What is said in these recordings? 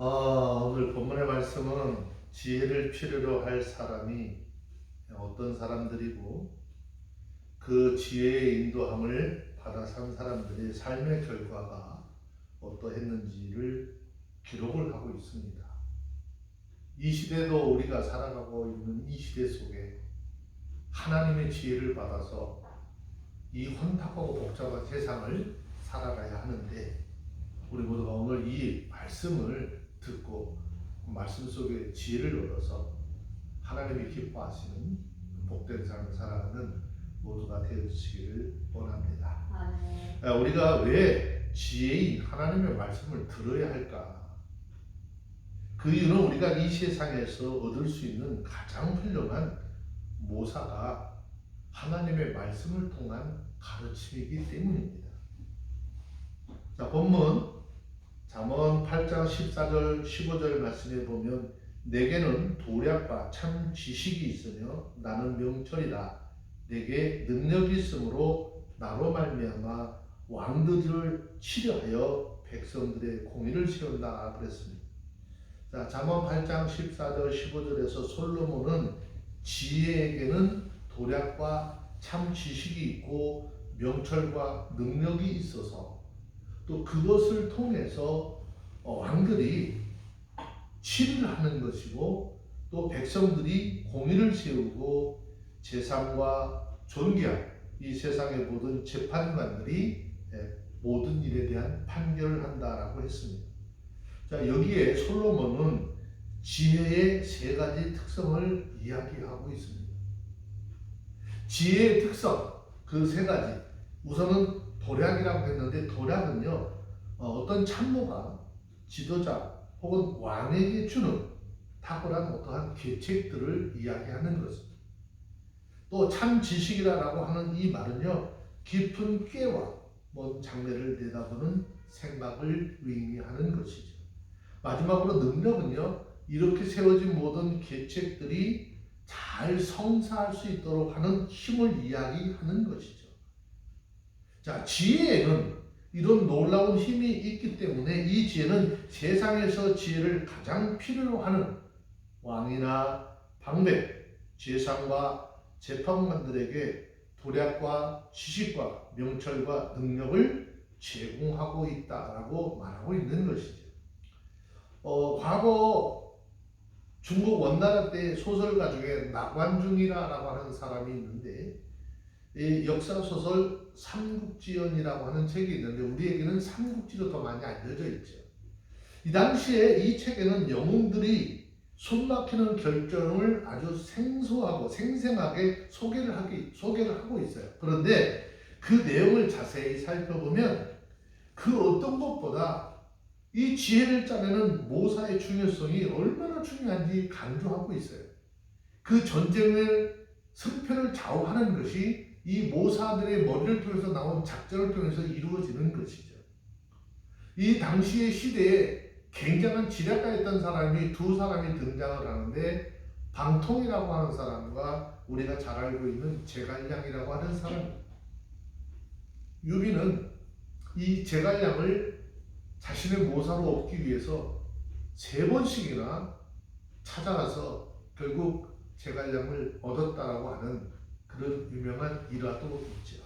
아, 오늘 본문의 말씀은 지혜를 필요로 할 사람이 어떤 사람들이고 그 지혜의 인도함을 받아 산 사람들의 삶의 결과가 어떠했는지를 기록을 하고 있습니다. 이 시대도 우리가 살아가고 있는 이 시대 속에 하나님의 지혜를 받아서 이 혼탁하고 복잡한 세상을 살아가야 하는데 우리 모두가 오늘 이 말씀을 듣고 말씀 속에 지혜를 얻어서 하나님이 기뻐하시는 복된 삶을 살아가는 모두가 되어주시기를 원합니다. 아멘. 아, 우리가 왜 지혜인 하나님의 말씀을 들어야 할까? 그 이유는 우리가 이 세상에서 얻을 수 있는 가장 훌륭한 모사가 하나님의 말씀을 통한 가르침이기 때문입니다. 자, 본문 잠언 8장 14절 15절 말씀에 보면 내게는 도략과 참 지식이 있으며 나는 명철이다. 내게 능력이 있으므로 나로 말미암아 왕들을 치려하여 백성들의 공의를 치른다 그랬습니다. 자, 잠언 8장 14절 15절에서 솔로몬은 지혜에게는 도략과 참 지식이 있고 명철과 능력이 있어서 또 그것을 통해서 어, 왕들이 치를 하는 것이고 또 백성들이 공의를 세우고 재산과 존귀한 이 세상의 모든 재판관들이 예, 모든 일에 대한 판결을 한다라고 했습니다. 자 여기에 솔로몬은 지혜의 세 가지 특성을 이야기하고 있습니다. 지혜의 특성 그 세 가지 우선은 도략이라고 했는데 도략은요 어, 어떤 참모가 지도자 혹은 왕에게 주는 탁월한 어떠한 계책들을 이야기하는 것입니다. 또 참 지식이라고 하는 이 말은요 깊은 꾀와 먼 장래를 내다보는 생각을 의미하는 것이죠. 마지막으로 능력은요 이렇게 세워진 모든 계책들이 잘 성사할 수 있도록 하는 힘을 이야기하는 것이죠. 자, 지혜에는 이런 놀라운 힘이 있기 때문에 이 지혜는 세상에서 지혜를 가장 필요로 하는 왕이나 방백, 재상과 재판관들에게 도략과 지식과 명철과 능력을 제공하고 있다라고 말하고 있는 것이죠. 어, 과거 중국 원나라 때 소설가 중에 나관중이라고 하는 사람이 있는데 이 역사 소설 삼국지연이라고 하는 책이 있는데 우리에게는 삼국지로 더 많이 알려져 있죠. 이 당시에 이 책에는 영웅들이 숨막히는 결정을 아주 생소하고 생생하게 소개를 하기 소개를 하고 있어요. 그런데 그 내용을 자세히 살펴보면 그 어떤 것보다 이 지혜를 짜내는 모사의 중요성이 얼마나 중요한지 강조하고 있어요. 그 전쟁을 승패를 좌우하는 것이 이 모사들의 머리를 통해서 나온 작전을 통해서 이루어지는 것이죠. 이 당시의 시대에 굉장한 지략가였던 사람이 두 사람이 등장을 하는데 방통이라고 하는 사람과 우리가 잘 알고 있는 제갈량이라고 하는 사람. 유비는 이 제갈량을 자신의 모사로 얻기 위해서 세 번씩이나 찾아가서 결국 제갈량을 얻었다라고 하는 그런 유명한 일화도 있죠.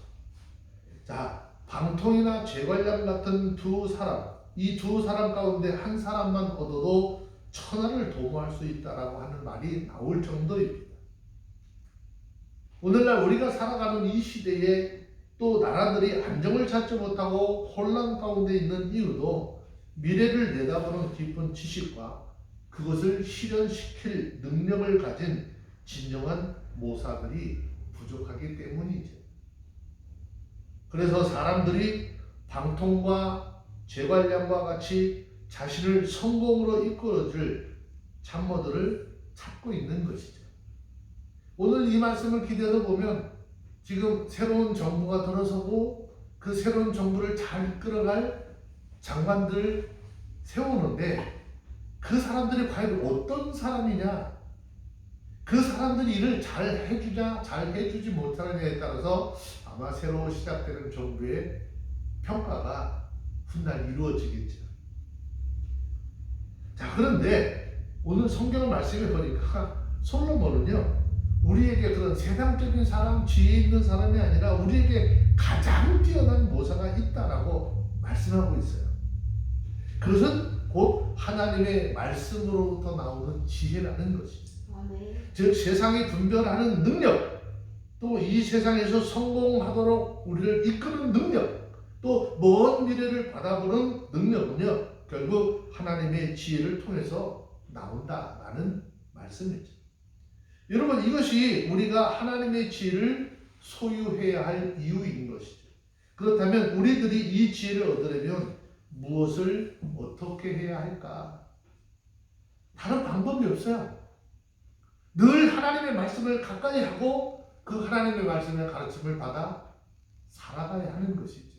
자, 방통이나 제갈량 같은 두 사람, 이 두 사람 가운데 한 사람만 얻어도 천하를 도모할 수 있다라고 하는 말이 나올 정도입니다. 오늘날 우리가 살아가는 이 시대에 또 나라들이 안정을 찾지 못하고 혼란 가운데 있는 이유도 미래를 내다보는 깊은 지식과 그것을 실현시킬 능력을 가진 진정한 모사들이 부족하기 때문이죠. 그래서 사람들이 방통과 재관량과 같이 자신을 성공으로 이끌어줄 참모들을 찾고 있는 것이죠. 오늘 이 말씀을 기대서 보면 지금 새로운 정부가 들어서고 그 새로운 정부를 잘 이끌어갈 장관들 세우는데 그 사람들이 과연 어떤 사람이냐 그 사람들이 일을 잘 해주냐 잘 해주지 못하느냐에 따라서 아마 새로 시작되는 정부의 평가가 훗날 이루어지겠죠. 자 그런데 오늘 성경 말씀에 보니까 솔로몬은요 우리에게 그런 세상적인 사람, 지혜 있는 사람이 아니라 우리에게 가장 뛰어난 모사가 있다라고 말씀하고 있어요. 그것은 곧 하나님의 말씀으로부터 나오는 지혜라는 것이죠. 즉 세상이 분별하는 능력, 또 이 세상에서 성공하도록 우리를 이끄는 능력, 또 먼 미래를 바라보는 능력은요 결국 하나님의 지혜를 통해서 나온다라는 말씀이죠. 여러분 이것이 우리가 하나님의 지혜를 소유해야 할 이유인 것이죠. 그렇다면 우리들이 이 지혜를 얻으려면 무엇을 어떻게 해야 할까? 다른 방법이 없어요. 늘 하나님의 말씀을 가까이 하고 그 하나님의 말씀의 가르침을 받아 살아가야 하는 것이죠.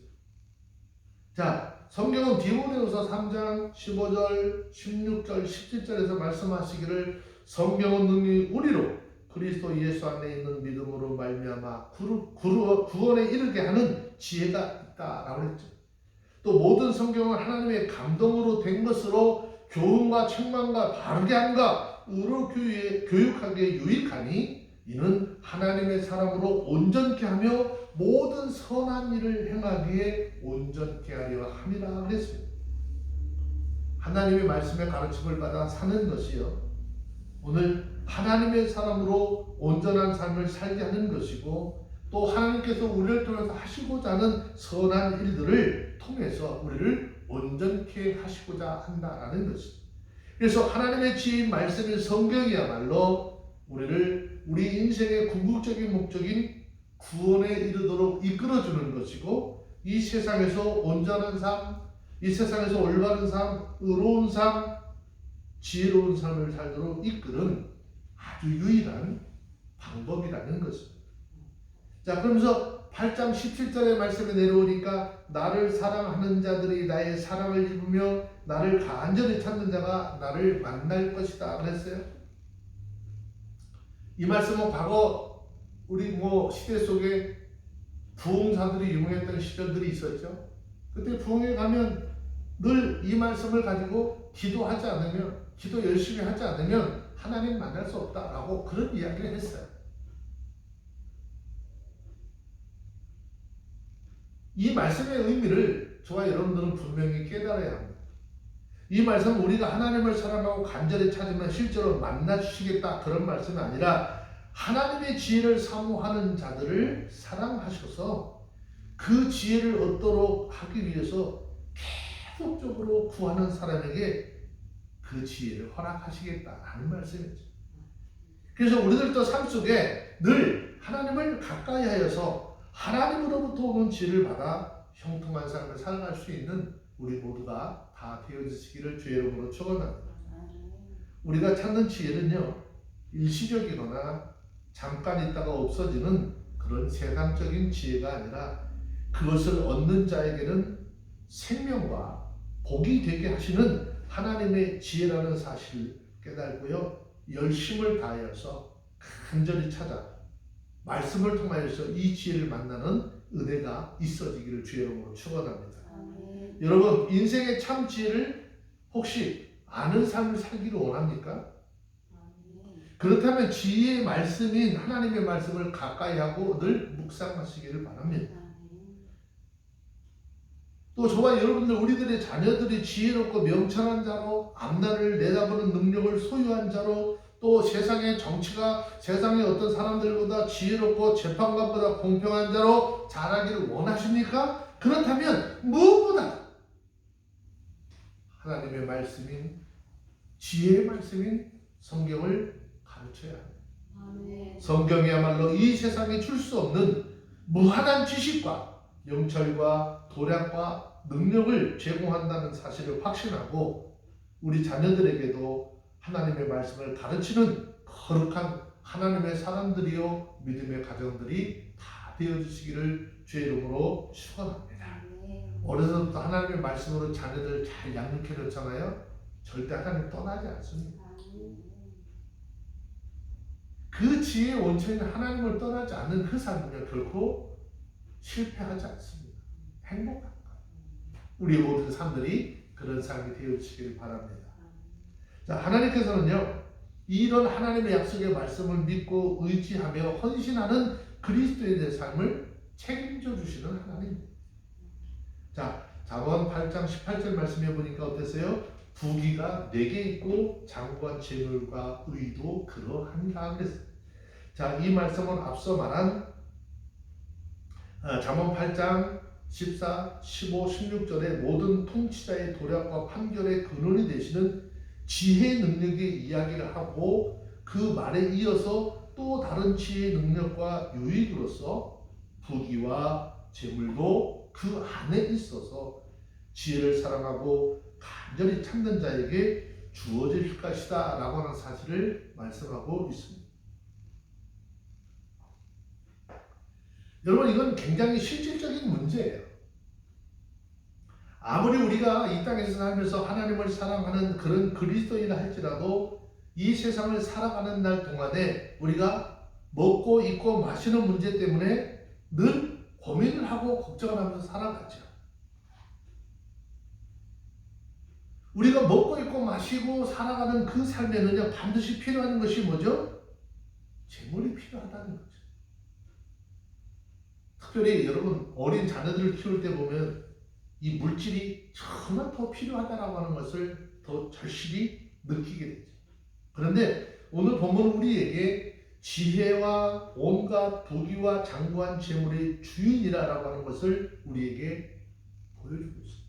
자, 성경은 디모데후서 3장 15절, 16절, 17절에서 말씀하시기를 성경은 능히 우리로 그리스도 예수 안에 있는 믿음으로 말미암아 구원에 이르게 하는 지혜가 있다라고 했죠. 또 모든 성경은 하나님의 감동으로 된 것으로 교훈과 책망과 바르게 함과 의로 교육에, 교육하기에 유익하니 이는 하나님의 사람으로 온전케 하며 모든 선한 일을 행하기에 온전케 하려 함이라 그랬습니다. 하나님의 말씀의 가르침을 받아 사는 것이요. 오늘 하나님의 사람으로 온전한 삶을 살게 하는 것이고 또 하나님께서 우리를 통해서 하시고자 하는 선한 일들을 통해서 우리를 온전케 하시고자 한다라는 것입니다. 그래서 하나님의 지혜인 말씀인 성경이야말로 우리를 우리 인생의 궁극적인 목적인 구원에 이르도록 이끌어주는 것이고 이 세상에서 온전한 삶, 이 세상에서 올바른 삶, 의로운 삶, 지혜로운 삶을 살도록 이끄는 아주 유일한 방법이라는 것입니다. 자, 그러면서 8장 17절의 말씀에 내려오니까 나를 사랑하는 자들이 나의 사랑을 입으며 나를 간절히 찾는 자가 나를 만날 것이다 그랬어요. 이 말씀은 과거 우리 뭐 시대 속에 부흥사들이 유명했던 시절들이 있었죠. 그때 부흥에 가면 늘 이 말씀을 가지고 기도하지 않으면 기도 열심히 하지 않으면 하나님 만날 수 없다라고 그런 이야기를 했어요. 이 말씀의 의미를 저와 여러분들은 분명히 깨달아야 합니다. 이 말씀은 우리가 하나님을 사랑하고 간절히 찾으면 실제로 만나 주시겠다 그런 말씀이 아니라 하나님의 지혜를 사모하는 자들을 사랑하셔서 그 지혜를 얻도록 하기 위해서 계속적으로 구하는 사람에게 그 지혜를 허락하시겠다라는 말씀이죠. 그래서 우리들도 삶 속에 늘 하나님을 가까이 하여서 하나님으로부터 오는 지혜를 받아 형통한 삶을 살아갈 수 있는 우리 모두가 다 되어주시기를 주의 이름으로 축원합니다. 우리가 찾는 지혜는요 일시적이거나 잠깐 있다가 없어지는 그런 세상적인 지혜가 아니라 그것을 얻는 자에게는 생명과 복이 되게 하시는 하나님의 지혜라는 사실을 깨달고요 열심을 다하여서 간절히 찾아 말씀을 통하여서 이 지혜를 만나는 은혜가 있어지기를 주의 이름으로 축원합니다. 아멘. 여러분 인생의 참 지혜를 혹시 아는 삶을 살기를 원합니까? 아멘. 그렇다면 지혜의 말씀인 하나님의 말씀을 가까이 하고 늘 묵상하시기를 바랍니다. 아멘. 또 저와 여러분들 우리들의 자녀들이 지혜롭고 명철한 자로 앞날을 내다보는 능력을 소유한 자로 또 세상의 정치가 세상의 어떤 사람들보다 지혜롭고 재판관보다 공평한 자로 자라기를 원하십니까? 그렇다면 무엇보다 하나님의 말씀인 지혜의 말씀인 성경을 가르쳐야 합니다. 성경이야말로 이 세상에 줄 수 없는 무한한 지식과 영철과 도량과 능력을 제공한다는 사실을 확신하고 우리 자녀들에게도 하나님의 말씀을 가르치는 거룩한 하나님의 사람들이요 믿음의 가정들이 다 되어 주시기를 주의 이름으로 축원합니다. 어려서부터 하나님의 말씀으로 자녀들 잘 양육해 놓잖아요. 절대 하나님 떠나지 않습니다. 그 지혜의 원천인 하나님을 떠나지 않는 그 삶은요 결코 실패하지 않습니다. 행복합니다. 우리 모든 삶들이 그런 삶이 되어지기를 바랍니다. 자, 하나님께서는요, 이런 하나님의 약속의 말씀을 믿고 의지하며 헌신하는 그리스도인의 삶을 책임져 주시는 하나님. 자, 잠언 8장 18절 말씀해 보니까 어땠어요? 부귀가 내게 있고 장관 재물과 의도 그러하니라 그랬어요. 자, 이 말씀은 앞서 말한 어, 잠언 8장 14, 15, 16절의 모든 통치자의 도략과 판결의 근원이 되시는 지혜 능력의 이야기를 하고 그 말에 이어서 또 다른 지혜 능력과 유익으로서 부귀와 재물도 그 안에 있어서 지혜를 사랑하고 간절히 찾는 자에게 주어질 것이다 라고 하는 사실을 말씀하고 있습니다. 여러분 이건 굉장히 실질적인 문제예요. 아무리 우리가 이 땅에서 살면서 하나님을 사랑하는 그런 그리스도인이라 할지라도 이 세상을 살아가는 날 동안에 우리가 먹고 입고 마시는 문제 때문에 늘 고민을 하고 걱정을 하면서 살아가죠. 우리가 먹고 입고 마시고 살아가는 그 삶에는요 반드시 필요한 것이 뭐죠? 재물이 필요하다는 거죠. 특별히 여러분 어린 자녀들을 키울 때 보면 이 물질이 정말 더 필요하다라고 하는 것을 더 절실히 느끼게 되죠. 그런데 오늘 본문은 우리에게 지혜와 온갖 부귀와 장구한 재물의 주인이라라고 하는 것을 우리에게 보여주고 있습니다.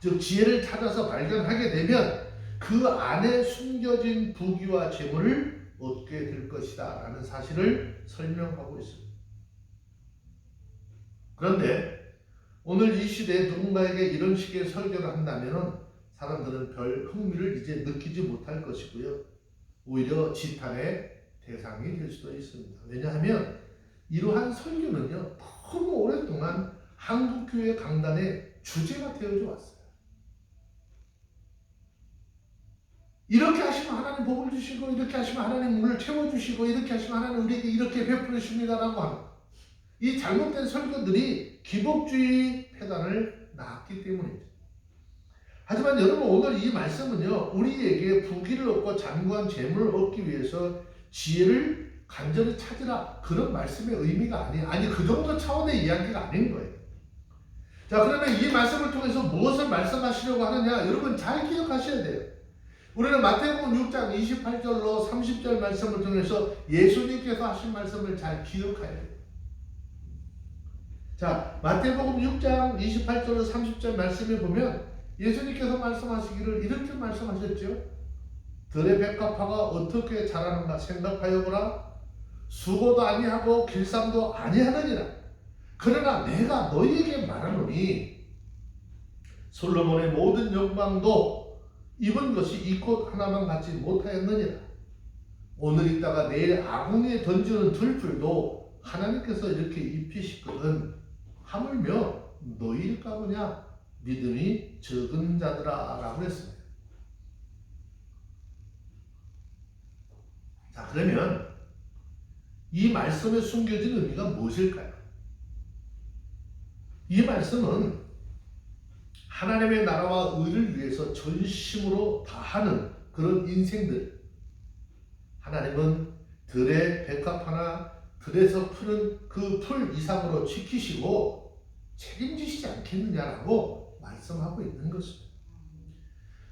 즉 지혜를 찾아서 발견하게 되면 그 안에 숨겨진 부귀와 재물을 얻게 될 것이다 라는 사실을 설명하고 있습니다. 그런데 오늘 이 시대에 누군가에게 이런 식의 설교를 한다면 사람들은 별 흥미를 이제 느끼지 못할 것이고요. 오히려 지탄의 대상이 될 수도 있습니다. 왜냐하면 이러한 설교는요, 너무 오랫동안 한국교회 강단의 주제가 되어져 왔어요. 이렇게 하시면 하나님 복을 주시고, 이렇게 하시면 하나님 문을 채워주시고, 이렇게 하시면 하나님 우리에게 이렇게 베풀어 주십니다라고 하는 이 잘못된 설교들이 기복주의 폐단을 낳았기 때문이죠. 하지만 여러분 오늘 이 말씀은요 우리에게 부귀를 얻고 장구한 재물을 얻기 위해서 지혜를 간절히 찾으라 그런 말씀의 의미가 아니에요. 아니 그 정도 차원의 이야기가 아닌 거예요. 자 그러면 이 말씀을 통해서 무엇을 말씀하시려고 하느냐 여러분 잘 기억하셔야 돼요. 우리는 마태복음 6장 28절로 30절 말씀을 통해서 예수님께서 하신 말씀을 잘 기억해야 돼요. 자, 마태복음 6장 28절로 30절 말씀에 보면 예수님께서 말씀하시기를 이렇게 말씀하셨죠. 들의 백합화가 어떻게 자라는가 생각하여 보라. 수고도 아니하고 길쌈도 아니하느니라. 그러나 내가 너희에게 말하노니 솔로몬의 모든 영광도 입은 것이 이 꽃 하나만 갖지 못하였느니라. 오늘 있다가 내일 아궁이에 던지는 들풀도 하나님께서 이렇게 입히시거든. 하물며 너희일까 보냐 믿음이 적은 자들아 라고 했습니다. 자 그러면 이 말씀에 숨겨진 의미가 무엇일까요? 이 말씀은 하나님의 나라와 의를 위해서 전심으로 다하는 그런 인생들 하나님은 들의 백합 하나 들에서 푸는 그 풀 이상으로 지키시고 책임지시지 않겠느냐라고 말씀하고 있는 것입니다.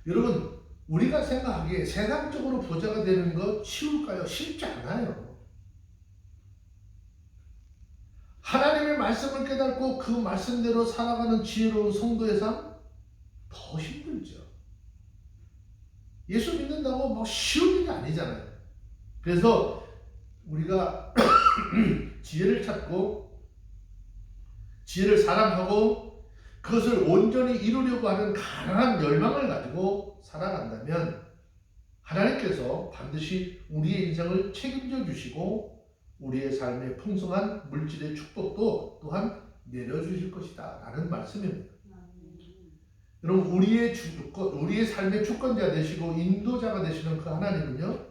여러분, 우리가 생각하기에 세상적으로 부자가 되는 것 쉬울까요? 쉽지 않아요. 하나님의 말씀을 깨닫고 그 말씀대로 살아가는 지혜로운 성도의 삶 더 힘들죠. 예수 믿는다고 뭐 쉬운 일이 아니잖아요. 그래서 우리가 지혜를 찾고 지혜를 사랑하고 그것을 온전히 이루려고 하는 강한 열망을 가지고 살아간다면 하나님께서 반드시 우리의 인생을 책임져 주시고 우리의 삶에 풍성한 물질의 축복도 또한 내려주실 것이다 라는 말씀입니다. 여러분 우리의 주권, 우리의 삶의 주권자 되시고 인도자가 되시는 그 하나님은요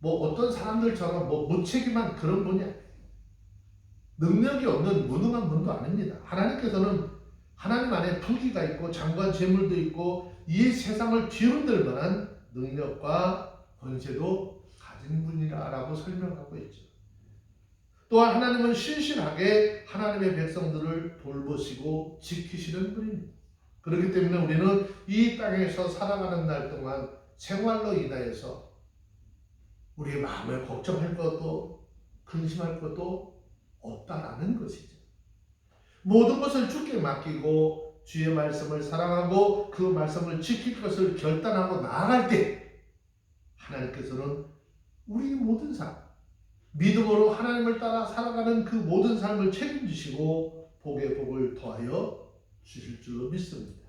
뭐 어떤 사람들처럼 뭐 무책임한 그런 분이 아니에요. 능력이 없는 무능한 분도 아닙니다. 하나님께서는 하나님 안에 부귀가 있고 장관 재물도 있고 이 세상을 뒤흔들 만한 능력과 권세도 가진 분이라라고 설명하고 있죠. 또한 하나님은 신실하게 하나님의 백성들을 돌보시고 지키시는 분입니다. 그렇기 때문에 우리는 이 땅에서 살아가는 날 동안 생활로 인하여서 우리의 마음을 걱정할 것도 근심할 것도 없다라는 것이죠. 모든 것을 주께 맡기고 주의 말씀을 사랑하고 그 말씀을 지킬 것을 결단하고 나아갈 때 하나님께서는 우리 모든 삶 믿음으로 하나님을 따라 살아가는 그 모든 삶을 책임지시고 복의 복을 더하여 주실 줄로 믿습니다.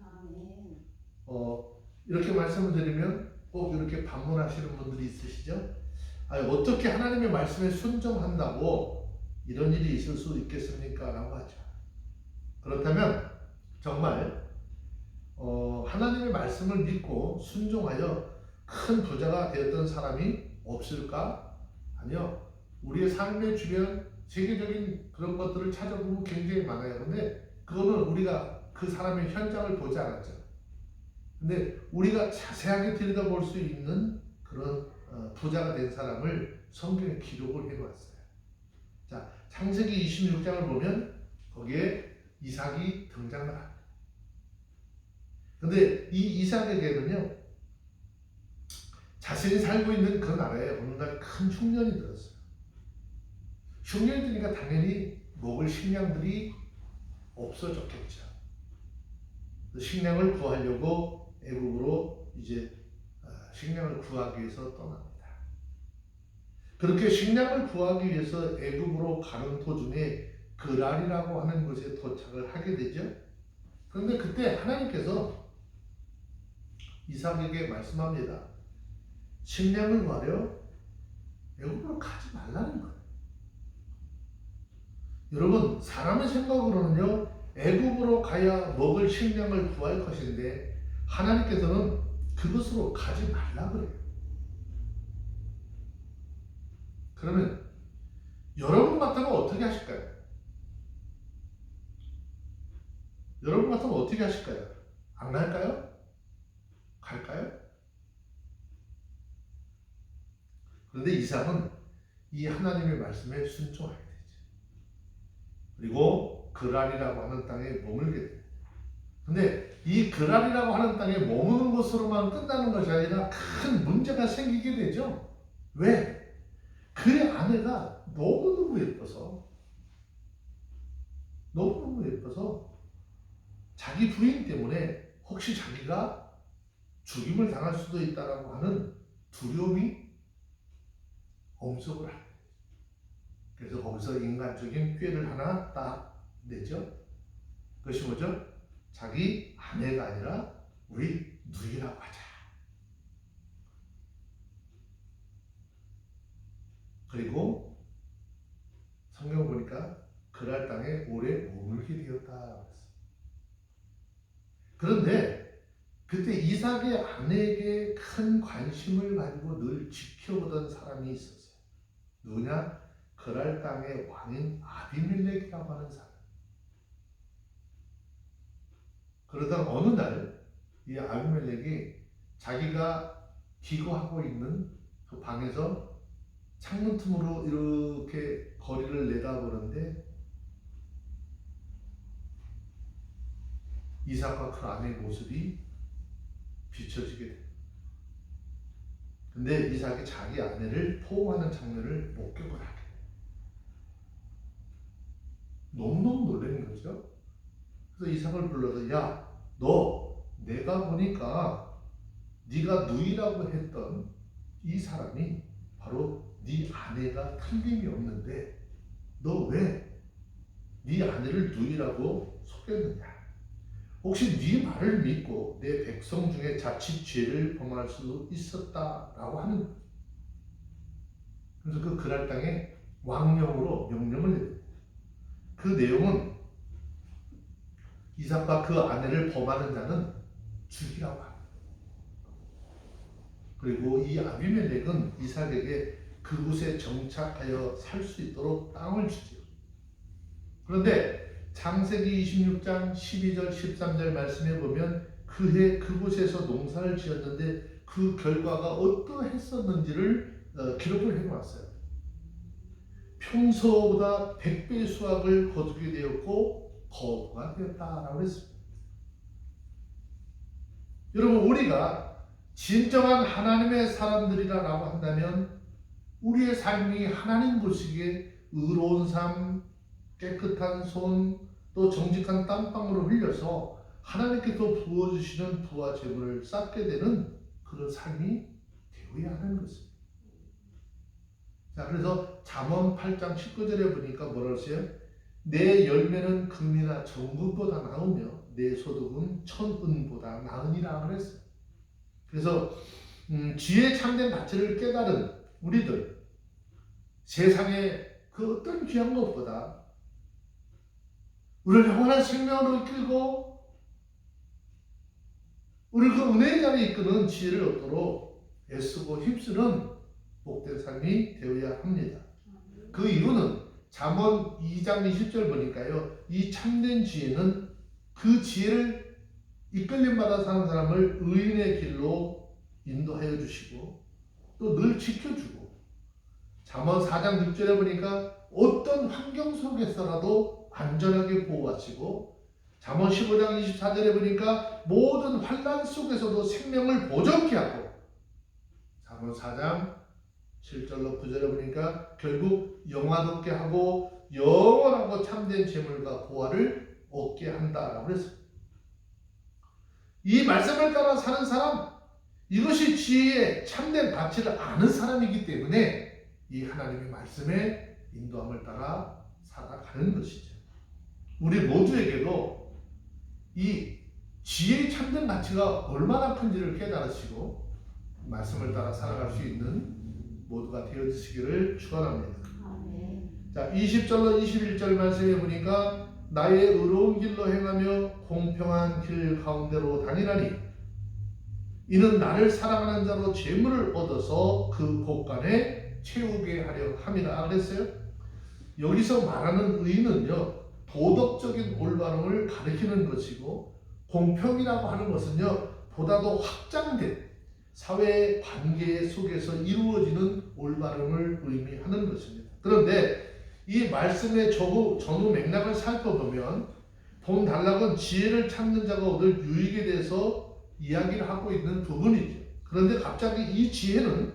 어, 이렇게 말씀을 드리면 꼭 이렇게 반문하시는 분들이 있으시죠? 아, 어떻게 하나님의 말씀에 순종한다고 이런 일이 있을 수 있겠습니까? 라고 하죠. 그렇다면 정말 어, 하나님의 말씀을 믿고 순종하여 큰 부자가 되었던 사람이 없을까? 아니요. 우리의 삶의 주변 세계적인 그런 것들을 찾아보면 굉장히 많아요. 근데 그거는 우리가 그 사람의 현장을 보지 않았죠. 근데 우리가 자세하게 들여다볼 수 있는 그런 어, 부자가 된 사람을 성경에 기록을 해놓았어요. 자, 창세기 26장을 보면 거기에 이삭이 등장을 합니다. 근데 이 이삭에게는요, 자신이 살고 있는 그 나라에 어느 날 큰 흉년이 들었어요. 흉년이 드니까 당연히 먹을 식량들이 없어졌겠죠. 그 식량을 구하려고 애국으로 이제 아, 식량을 구하기 위해서 떠납니다. 그렇게 식량을 구하기 위해서 애국으로 가는 도중에 그랄이라고 하는 곳에 도착을 하게 되죠. 그런데 그때 하나님께서 이삭에게 말씀합니다. 식량을 구하려 애국으로 가지 말라는 거예요. 여러분 사람의 생각으로는요 애굽으로 가야 먹을 식량을 구할 것인데 하나님께서는 그것으로 가지 말라 그래요. 그러면 여러분 같으면 어떻게 하실까요? 여러분 같으면 어떻게 하실까요? 안 갈까요? 갈까요? 그런데 이삭은 이 하나님의 말씀에 순종하게 되죠. 그리고 그랄이라고 하는 땅에 머물게 됩니다. 근데 이 그랄이라고 하는 땅에 머무는 것으로만 끝나는 것이 아니라 큰 문제가 생기게 되죠. 왜? 그의 아내가 너무너무 예뻐서 너무너무 예뻐서 자기 부인 때문에 혹시 자기가 죽임을 당할 수도 있다라고 하는 두려움이 엄습을 합니다. 그래서 거기서 인간적인 꾀를 하나 딱 내죠. 그것이 뭐죠? 자기 아내가 아니라 우리 누이라고 하자. 그리고 성경 보니까 그랄 땅에 오래 머물게 되었다. 그런데 그때 이삭의 아내에게 큰 관심을 가지고 늘 지켜보던 사람이 있었어요. 누구냐? 그랄 땅의 왕인 아비멜렉이라고 하는 사람. 그러던 어느 날 이 아비멜렉이 자기가 기거하고 있는 그 방에서 창문 틈으로 이렇게 거리를 내다보는데 이삭과 그 아내의 모습이 비춰지게 됩니다. 근데 이삭이 자기 아내를 포옹하는 장면을 목격을 하게 돼요. 너무너무 놀라는 거죠. 그래서 이삭을 불러서 야, 너 내가 보니까 네가 누이라고 했던 이 사람이 바로 네 아내가 틀림이 없는데 너 왜 네 아내를 누이라고 속였느냐? 혹시 네 말을 믿고 내 백성 중에 자칫 죄를 범할 수 있었다라고 하는. 그래서 그 그랄 땅에 왕령으로 명령을 내립니다. 그 내용은 이삭과 그 아내를 범하는 자는 죽이라고 합니다. 그리고 이 아비멜렉은 이삭에게 그곳에 정착하여 살 수 있도록 땅을 주지요. 그런데 창세기 26장 12절 13절 말씀에 보면 그해 그곳에서 농사를 지었는데 그 결과가 어떠했었는지를 어, 기록을 해놓았어요. 평소보다 100배 수확을 거두게 되었고 거부가 되었다라고 했습니다. 여러분 우리가 진정한 하나님의 사람들이라고 한다면 우리의 삶이 하나님 보시기에 의로운 삶, 깨끗한 손, 또 정직한 땀방울을 흘려서 하나님께서 부어주시는 부와 재물을 쌓게 되는 그런 삶이 되어야 하는 것입니다. 자, 그래서 잠언 8장 19절에 보니까 뭐라 그러세요? 내 열매는 금이나 정금보다 나으며 내 소득은 천은보다 나으니라 그랬어요. 그래서 음, 지혜 참된 가치를 깨달은 우리들 세상에 그 어떤 귀한 것보다 우리를 영원한 생명으로 이끌고 우리를 그 은혜의 자리에 이끄는 지혜를 얻도록 애쓰고 힘쓰는 복된 삶이 되어야 합니다. 그 이유는 잠언 2장 20절 보니까요. 이 참된 지혜는 그 지혜를 이끌림 받아 사는 사람을 의인의 길로 인도하여 주시고 또 늘 지켜주고 잠언 4장 6절에 보니까 어떤 환경 속에서라도 안전하게 보호하시고 잠언 15장 24절에 보니까 모든 환란 속에서도 생명을 보존케 하고 잠언 4장 7절로 9절에 보니까 결국 영화롭게 하고 영원하고 참된 재물과 보화를 얻게 한다라고 그랬습니다. 이 말씀을 따라 사는 사람 이것이 지혜의 참된 가치를 아는 사람이기 때문에 이 하나님의 말씀에 인도함을 따라 살아가는 것이죠. 우리 모두에게도 이 지혜의 참된 가치가 얼마나 큰지를 깨달으시고 말씀을 따라 살아갈 수 있는 모두가 되어주시기를 축원합니다. 자, 20절로 21절 말씀에 보니까 나의 의로운 길로 행하며 공평한 길 가운데로 다니라니 이는 나를 사랑하는 자로 재물을 얻어서 그 곳간에 채우게 하려 함이라 그랬어요. 여기서 말하는 의는요 도덕적인 올바름을 가리키는 것이고 공평이라고 하는 것은요 보다도 확장된 사회 관계 속에서 이루어지는 올바름을 의미하는 것입니다. 그런데 이 말씀의 전후 맥락을 살펴보면 본 단락은 지혜를 찾는 자가 얻을 유익에 대해서 이야기를 하고 있는 부분이죠. 그런데 갑자기 이 지혜는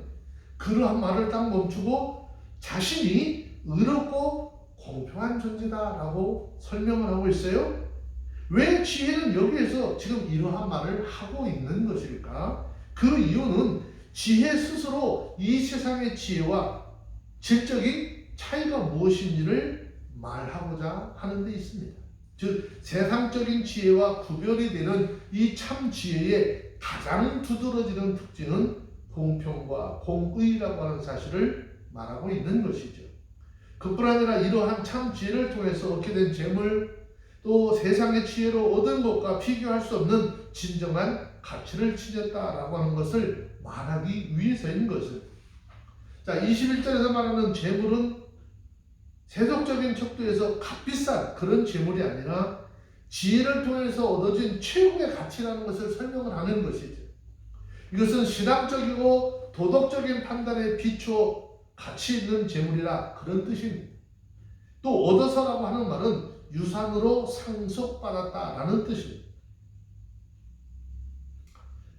그러한 말을 딱 멈추고 자신이 의롭고 공평한 존재다라고 설명을 하고 있어요. 왜 지혜는 여기에서 지금 이러한 말을 하고 있는 것일까? 그 이유는 지혜 스스로 이 세상의 지혜와 질적인 차이가 무엇인지를 말하고자 하는 데 있습니다. 즉 세상적인 지혜와 구별이 되는 이 참 지혜의 가장 두드러지는 특징은 공평과 공의라고 하는 사실을 말하고 있는 것이죠. 그뿐 아니라 이러한 참 지혜를 통해서 얻게 된 재물 또 세상의 지혜로 얻은 것과 비교할 수 없는 진정한 가치를 지녔다라고 하는 것을 말하기 위해서인 것을. 자, 21절에서 말하는 재물은 세속적인 척도에서 값비싼 그런 재물이 아니라 지혜를 통해서 얻어진 최고의 가치라는 것을 설명을 하는 것이죠. 이것은 신앙적이고 도덕적인 판단에 비추어 가치 있는 재물이라 그런 뜻입니다. 또 얻어서라고 하는 말은 유산으로 상속받았다라는 뜻입니다.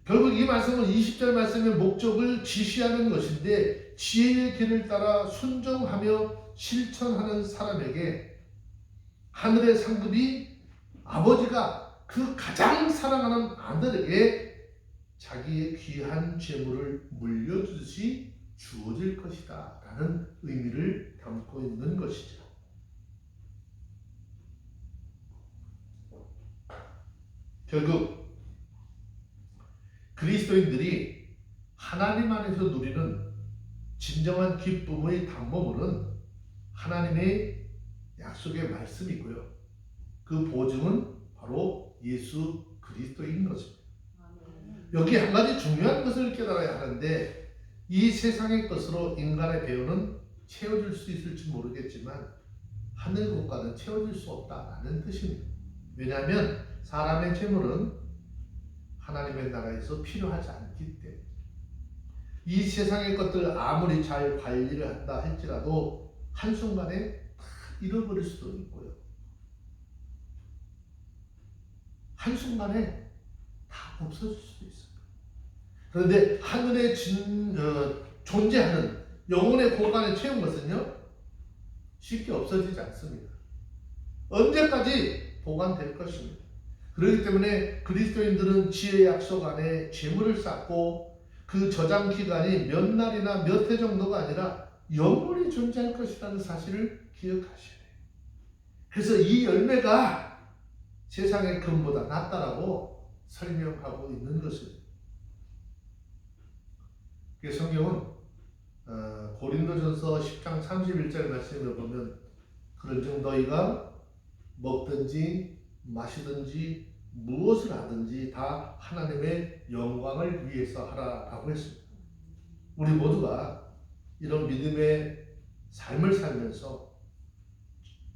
결국 이 말씀은 20절 말씀의 목적을 지시하는 것인데 지혜의 길을 따라 순종하며 실천하는 사람에게 하늘의 상급이 아버지가 그 가장 사랑하는 아들에게 자기의 귀한 재물을 물려주듯이 주어질 것이다 라는 의미를 담고 있는 것이죠. 결국 그리스도인들이 하나님 안에서 누리는 진정한 기쁨의 담보물은 하나님의 약속의 말씀이고요. 그 보증은 바로 예수 그리스도인 것입니다. 여기 한 가지 중요한 것을 깨달아야 하는데 이 세상의 것으로 인간의 배우는 채워질 수 있을지 모르겠지만 하늘 것과는 채워질 수 없다라는 뜻입니다. 왜냐하면 사람의 재물은 하나님의 나라에서 필요하지 않기 때문에 이 세상의 것들 아무리 잘 관리를 한다 할지라도 한순간에 다 잃어버릴 수도 있고요. 한순간에 다 없어질 수도 있습니다. 그런데 하늘에 진, 어, 존재하는 영혼의 공간에 채운 것은요 쉽게 없어지지 않습니다. 언제까지 보관될 것입니다. 그렇기 때문에 그리스도인들은 지혜 약속 안에 재물을 쌓고 그 저장 기간이 몇 날이나 몇 해 정도가 아니라 영원히 존재할 것이라는 사실을 돼요. 그래서 이 열매가 세상의 금보다 낫다라고 설명하고 있는. 그 성경은 어, 고린도전서 10장 31절 말씀을 보면 그런즉 너희가 먹든지 마시든지 무엇을 하든지 다 하나님의 영광을 위해서 하라라고 했습니다. 우리 모두가 이런 믿음의 삶을 살면서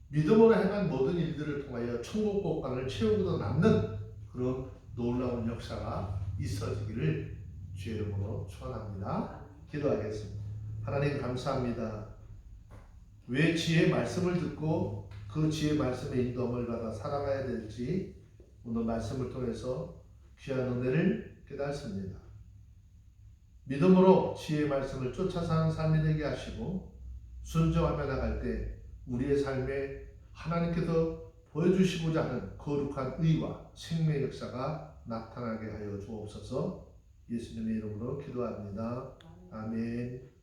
믿음으로 행한 모든 일들을 통하여 천국 복관을 채우고도 남는 그런 놀라운 역사가 있어지기를 주의 이름으로 축원합니다. 기도하겠습니다. 하나님 감사합니다. 왜 지혜 말씀을 듣고 그 지혜 말씀의 인도함을 받아 살아가야 될지 오늘 말씀을 통해서 귀한 은혜를 깨닫습니다. 믿음으로 지혜의 말씀을 쫓아 사는 삶이 되게 하시고 순종하며 나갈 때 우리의 삶에 하나님께서 보여주시고자 하는 거룩한 의와 생명의 역사가 나타나게 하여 주옵소서 예수님의 이름으로 기도합니다. 아멘.